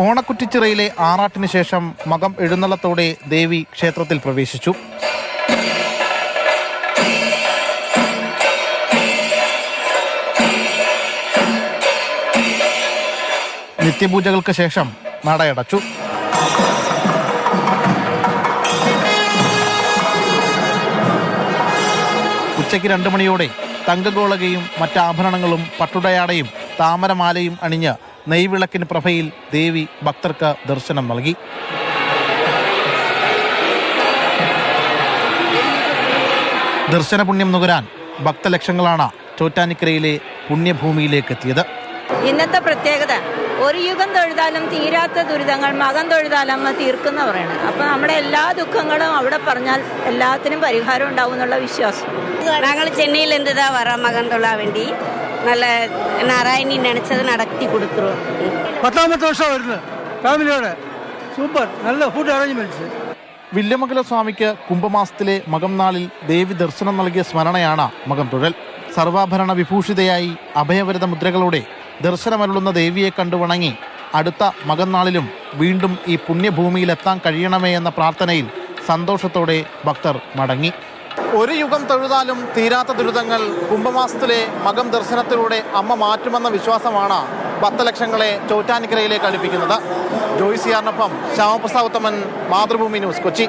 ഓണക്കുറ്റിച്ചിറയിലെ ആറാട്ടിന് ശേഷം മകം എഴുന്നള്ളത്തോടെ ദേവി ക്ഷേത്രത്തിൽ പ്രവേശിച്ചു. നിത്യപൂജകൾക്ക് ശേഷം നടയടച്ചു. ഉച്ചയ്ക്ക് രണ്ട് മണിയോടെ തങ്കഗോളകയും മറ്റാഭരണങ്ങളും പട്ടുടയാടയും താമരമാലയും അണിഞ്ഞ് നെയ്വിളക്കിന് പ്രഭയിൽ ദേവി ഭക്തർക്ക് ദർശനം നൽകി. ദർശന പുണ്യം നുകരാൻ ഭക്തലക്ഷങ്ങളാണ് ചോറ്റാനിക്കരയിലെ പുണ്യഭൂമിയിലേക്ക് എത്തിയത് ഇന്നത്തെ പ്രത്യേകത ഒരു യുഗം തൊഴുതാലും തീരാത്ത ദുരിതങ്ങൾ മകം തൊഴുതാലമ്മ തീർക്കുന്ന പറയണം അപ്പം നമ്മുടെ എല്ലാ ദുഃഖങ്ങളും അവിടെ പറഞ്ഞാൽ എല്ലാത്തിനും പരിഹാരം ഉണ്ടാവും എന്നുള്ള വിശ്വാസം. ഞങ്ങൾ ചെന്നൈയിൽ എന്തുതാ വരാം മകൻ തൊള്ളാൻ വേണ്ടി? நல்ல நாராயணி நினச்சது நடத்தி கொடுத்துருவோம் പത്താമത്തെ വർഷം വരുന്നത് ഫാമിലിയോടെ സൂപ്പർ നല്ല ഫുഡ് അറേഞ്ച്മെന്റ്സ് വില്യമംഗല സ്വാമിക്ക് കുംഭമാസത്തിലെ മകം നാളിൽ ദേവി ദർശനം നൽകിയ സ്മരണയാണ് മകം തുഴൽ സർവാഭരണ വിഭൂഷിതയായി അഭയവരത മുദ്രകളോടെ ദർശനമരുളുന്ന ദേവിയെ കണ്ടു വണങ്ങി അടുത്ത മകം നാളിലും വീണ്ടും ഈ പുണ്യഭൂമിയിലെത്താൻ കഴിയണമേ എന്ന പ്രാർത്ഥനയിൽ സന്തോഷത്തോടെ ഭക്തർ മടങ്ങി ഒരു യുഗം തൊഴുതാലും തീരാത്ത ദുരിതങ്ങൾ കുംഭമാസത്തിലെ മകം ദർശനത്തിലൂടെ അമ്മ മാറ്റുമെന്ന വിശ്വാസമാണ് പത്ത് ഭക്തലക്ഷങ്ങളെ ചോറ്റാനിക്കരയിലേക്ക് അടുപ്പിക്കുന്നത്. ജോയിസിയാറിനൊപ്പം ശ്യാമപ്രസാദ് ഉത്തമൻ മാതൃഭൂമി ന്യൂസ് കൊച്ചി.